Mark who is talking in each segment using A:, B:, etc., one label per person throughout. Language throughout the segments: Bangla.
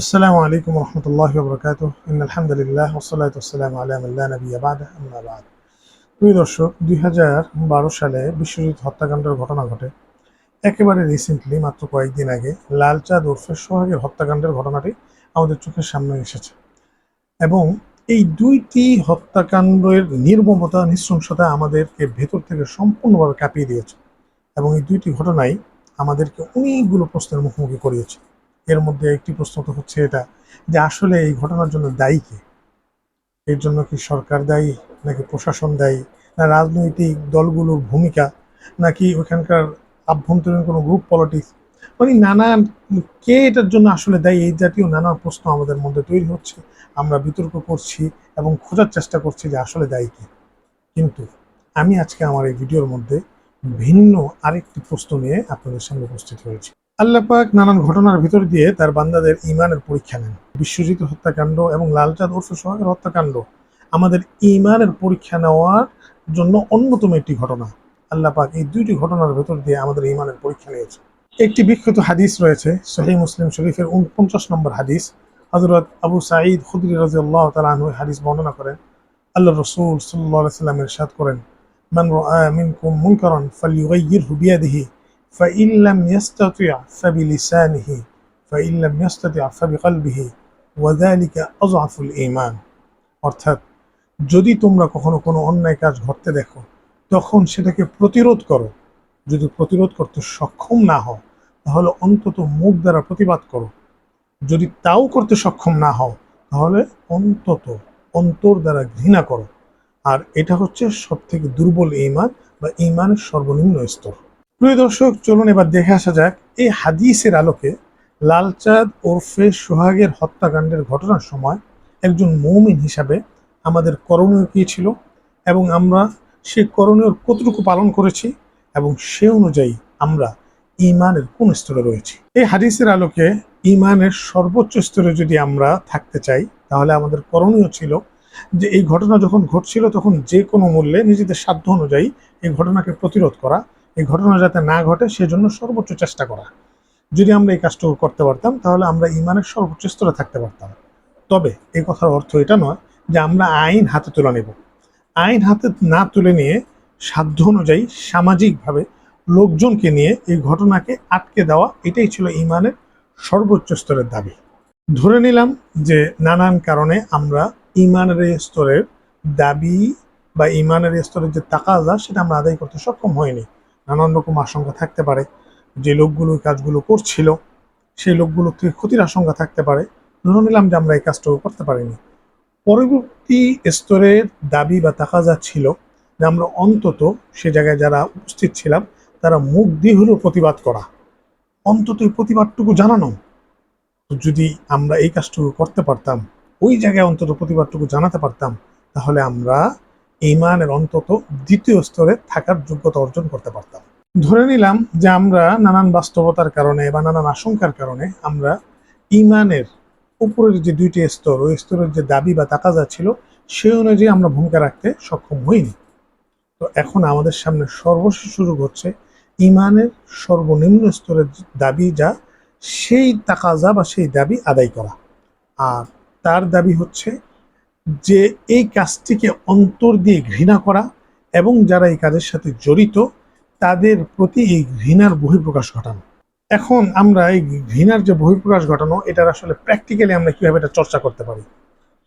A: আসসালামু আলাইকুম রহমতুল্লাহ বরকাত আলহামদুলিল্লাহ ওসলাত আসসালাম আলাম আল্লাহ নবী আবাদ আহমাবাদ প্রিয় দর্শক, দুই সালে বিশ্বজিৎ হত্যাকাণ্ডের ঘটনা ঘটে। একেবারে রিসেন্টলি মাত্র কয়েকদিন আগে, লালচাঁদ ওরফে সোহাগের হত্যাকাণ্ডের ঘটনাটি আমাদের চোখের সামনে এসেছে। এবং এই দুইটি হত্যাকাণ্ডের নির্মমতা, নৃশংসতা আমাদেরকে ভেতর থেকে সম্পূর্ণভাবে কাঁপিয়ে দিয়েছে। এবং এই দুইটি ঘটনাই আমাদেরকে অনেকগুলো প্রশ্নের মুখোমুখি করিয়েছে। এর মধ্যে একটি প্রশ্ন তো হচ্ছে এটা, যে আসলে এই ঘটনার জন্য দায়ী কে? এর জন্য কি সরকার দায়ী, নাকি প্রশাসন দায়ী, না রাজনৈতিক দলগুলোর ভূমিকা, নাকি ওখানকার আভ্যন্তরীণ কোনো গ্রুপ পলিটিক্স মানে নানান কে এটার জন্য আসলে দায়ী? এই জাতীয় নানা প্রশ্ন আমাদের মধ্যে তৈরি হচ্ছে। আমরা বিতর্ক করছি এবং খোঁজার চেষ্টা করছি যে আসলে দায়ী কে। কিন্তু আমি আজকে আমার এই ভিডিওর মধ্যে ভিন্ন আরেকটি প্রশ্ন নিয়ে আপনাদের সামনে উপস্থিত হয়েছি। আল্লাহ পাক নানান ঘটনার ভিতর দিয়ে তার বান্দাদের ইমানের পরীক্ষা নেন। বিশ্বজিৎ হত্যাকাণ্ড এবং লালচাঁদ ওরফে সোহাগের হত্যাকাণ্ড আমাদের ইমানের পরীক্ষা নেওয়ার জন্য অন্যতম একটি ঘটনা। আল্লাহ পাক এই দুইটি ঘটনার ভেতর দিয়ে আমাদের ইমানের পরীক্ষা নিয়েছে একটি বিখ্যাত হাদিস রয়েছে সহি মুসলিম শরীফের উনপঞ্চাশ নম্বর হাদিস। হজরত আবু সাঈদ খুদরি রাজিউল্লাহ তালু হাদিস বর্ণনা করেন আল্লাহ রসুল সাল্লাহ সাল্লাম ইরশাদ করেন, মান মিনকুম মুনকারান ফালিয়ুগাইয়িরহু বিয়াদিহি। فإن لم يستطع فبلسانه فإن لم يستطع فبقلبه وذلك أضعف الإيمان অর্থাৎ যদি তোমরা কখনো কোনো অন্যায় কাজ ঘটতে দেখো তখন সেটাকে প্রতিরোধ করো যদি প্রতিরোধ করতে সক্ষম না হও তাহলে অন্তত মুখ দ্বারা প্রতিবাদ করো যদি তাও করতে সক্ষম না হও তাহলে অন্তত অন্তর দ্বারা ঘৃণা করো আর এটা হচ্ছে সব থেকে দুর্বল ইমান বা ইমানের সর্বনিম্ন স্তর প্রিয় দর্শক, চলুন এবার দেখে আসা যাক এই হাদিসের আলোকে লালচাঁদ ওরফে সোহাগের হত্যাকাণ্ডের ঘটনার সময় একজন মৌমিন হিসাবে আমাদের করণীয় কী ছিল এবং আমরা সে করণীয় কতটুকু পালন করেছি এবং সে অনুযায়ী আমরা ইমানের কোন স্তরে রয়েছি? এই হাদিসের আলোকে ইমানের সর্বোচ্চ স্তরে যদি আমরা থাকতে চাই, তাহলে আমাদের করণীয় ছিল যে এই ঘটনা যখন ঘটছিল, তখন যে কোনো মূল্যে নিজেদের সাধ্য অনুযায়ী এই ঘটনাকে প্রতিরোধ করা এই ঘটনা যাতে না ঘটে, সেজন্য সর্বোচ্চ চেষ্টা করা। যদি আমরা এই কাজটুকু করতে পারতাম, তাহলে আমরা ইমানের সর্বোচ্চ স্তরে থাকতে পারতাম। তবে এই কথার অর্থ এটা নয় যে আমরা আইন হাতে তুলে নেব। আইন হাতে না তুলে নিয়ে সাধ্য অনুযায়ী সামাজিকভাবে লোকজনকে নিয়ে এই ঘটনাকে আটকে দেওয়া, এটাই ছিল ইমানের সর্বোচ্চ স্তরের দাবি। ধরে নিলাম যে নানান কারণে আমরা ইমানের স্তরের দাবি বা ইমানের স্তরের যে তাকাজা, সেটা আমরা আদায় করতে সক্ষম হয়নি নানান রকম আশঙ্কা থাকতে পারে। যে লোকগুলো ওই কাজগুলো করছিল, সেই লোকগুলো থেকে ক্ষতির আশঙ্কা থাকতে পারে। ধরে নিলাম যে আমরা এই কাজটুকু করতে পারিনি। পরবর্তী স্তরের দাবি বা তাকাজা ছিল যে আমরা অন্তত সে জায়গায় যারা উপস্থিত ছিলাম, তারা মুখ দিয়ে হলেও প্রতিবাদ করা। অন্তত এই প্রতিবাদটুকু জানানো। যদি আমরা এই কাজটুকু করতে পারতাম, ওই জায়গায় অন্তত প্রতিবাদটুকু জানাতে পারতাম, তাহলে আমরা ইমানের অন্তত দ্বিতীয় স্তরে থাকার যোগ্যতা অর্জন করতে পারতাম। ধরে নিলাম যে আমরা নানান বাস্তবতার কারণে বা নানান আশঙ্কার কারণে আমরা ইমানের উপরের যে দুইটি স্তর, ওই স্তরের যে দাবি বা তাকাজা ছিল, সেই অনুযায়ী আমরা ভূমিকা রাখতে সক্ষম হইনি। তো এখন আমাদের সামনে সর্বশেষ সুযোগ হচ্ছে ইমানের সর্বনিম্ন স্তরের দাবি যা, সেই তাকাজা বা সেই দাবি আদায় করা। আর তার দাবি হচ্ছে যে এই কাজটিকে অন্তর দিয়ে ঘৃণা করা এবং যারা এই কাজের সাথে জড়িত, তাদের প্রতি এই ঘৃণার বহিঃপ্রকাশ ঘটানো। এখন আমরা এই ঘৃণার যে বহিঃপ্রকাশ ঘটানো, এটার আসলে প্র্যাকটিক্যালি আমরা কীভাবে এটা চর্চা করতে পারি?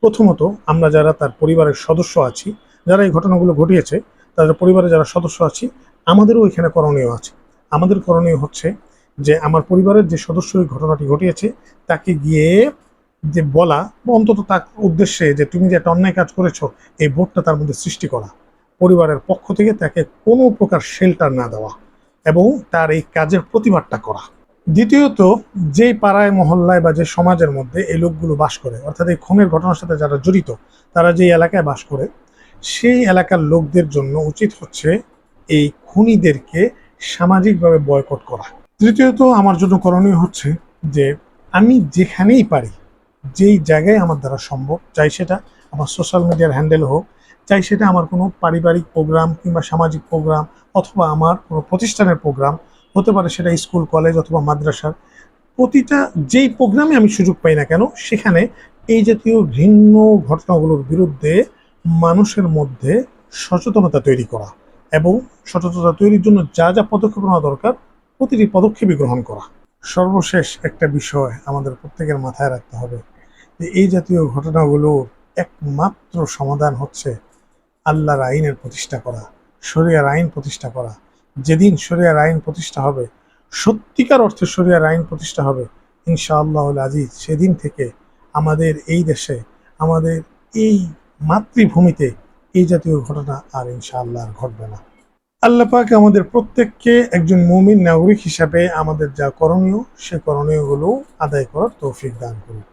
A: প্রথমত, আমরা যারা তার পরিবারের সদস্য আছি, যারা এই ঘটনাগুলো ঘটিয়েছে, তাদের পরিবারের যারা সদস্য আছি, আমাদেরও এখানে করণীয় আছে। আমাদের করণীয় হচ্ছে যে, আমার পরিবারের যে সদস্য এই ঘটনাটি ঘটিয়েছে, তাকে গিয়ে যে বলা, অন্তত তার উদ্দেশ্যে যে তুমি যে একটা অন্যায় কাজ করেছ, এই বোধটা তার মধ্যে সৃষ্টি করা। পরিবারের পক্ষ থেকে তাকে কোনো প্রকার শেল্টার না দেওয়া এবং তার এই কাজের প্রতিবাদটা করা। দ্বিতীয়ত, যেই পাড়ায়, মহল্লায় বা যে সমাজের মধ্যে এই লোকগুলো বাস করে, অর্থাৎ এই খুনের ঘটনার সাথে যারা জড়িত, তারা যেই এলাকায় বাস করে, সেই এলাকার লোকদের জন্য উচিত হচ্ছে এই খুনিদেরকে সামাজিকভাবে বয়কট করা। তৃতীয়ত, আমার জন্য করণীয় হচ্ছে যে আমি যেখানেই পারি যেই জায়গায় আমার দ্বারা সম্ভব, চাই সেটা আমার সোশ্যাল মিডিয়ার হ্যান্ডেল হোক, চাই সেটা আমার কোনো পারিবারিক প্রোগ্রাম কিংবা সামাজিক প্রোগ্রাম অথবা আমার কোনো প্রতিষ্ঠানের প্রোগ্রাম হতে পারে সেটা স্কুল কলেজ অথবা মাদ্রাসার। প্রতিটা যেই প্রোগ্রামে আমি সুযোগ পাই না কেন, সেখানে এই জাতীয় ঘৃণ্য ঘটনাগুলোর বিরুদ্ধে মানুষের মধ্যে সচেতনতা তৈরি করা এবং সচেতনতা তৈরির জন্য যা যা পদক্ষেপ নেওয়া দরকার, প্রতিটি পদক্ষেপই গ্রহণ করা। সর্বশেষ একটা বিষয় আমাদের প্রত্যেকের মাথায় রাখতে হবে যে এই জাতীয় ঘটনাগুলোর একমাত্র সমাধান হচ্ছে আল্লাহর আইনের প্রতিষ্ঠা করা, শরিয়ার আইন প্রতিষ্ঠা করা। যেদিন শরিয়ার আইন প্রতিষ্ঠা হবে, সত্যিকার অর্থে শরিয়ার আইন প্রতিষ্ঠা হবে ইনশাআল্লাহ আজিজ, সেদিন থেকে আমাদের এই দেশে, আমাদের এই মাতৃভূমিতে এই জাতীয় ঘটনা আর ইনশাআল্লাহ আর ঘটবে না। আল্লাহ পাক আমাদের প্রত্যেককে একজন মুমিন নাগরিক হিসাবে আমাদের যা করণীয় সে করণীয়গুলো আদায় করার তৌফিক দান করুন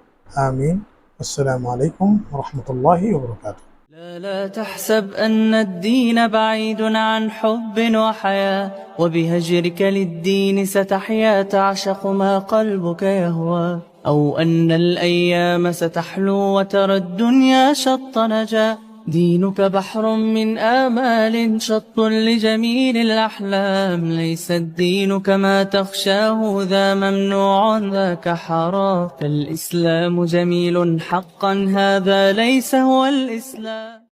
A: আমিন আসসালামু আলাইকুম রহমতুল্লাহি ওবরকাত
B: لا لا تحسب أن الدين بعيد عن حب وحياة وبهجرك للدين ستحيا تعشق ما قلبك يهوى أو أن الأيام ستحلو وترى الدنيا شط نجا دينك بحر من آمال شط لجميل الأحلام. ليس الدين كما تخشاه ذا ممنوع ذاك حرام فالإسلام جميل حقا هذا ليس هو الإسلام.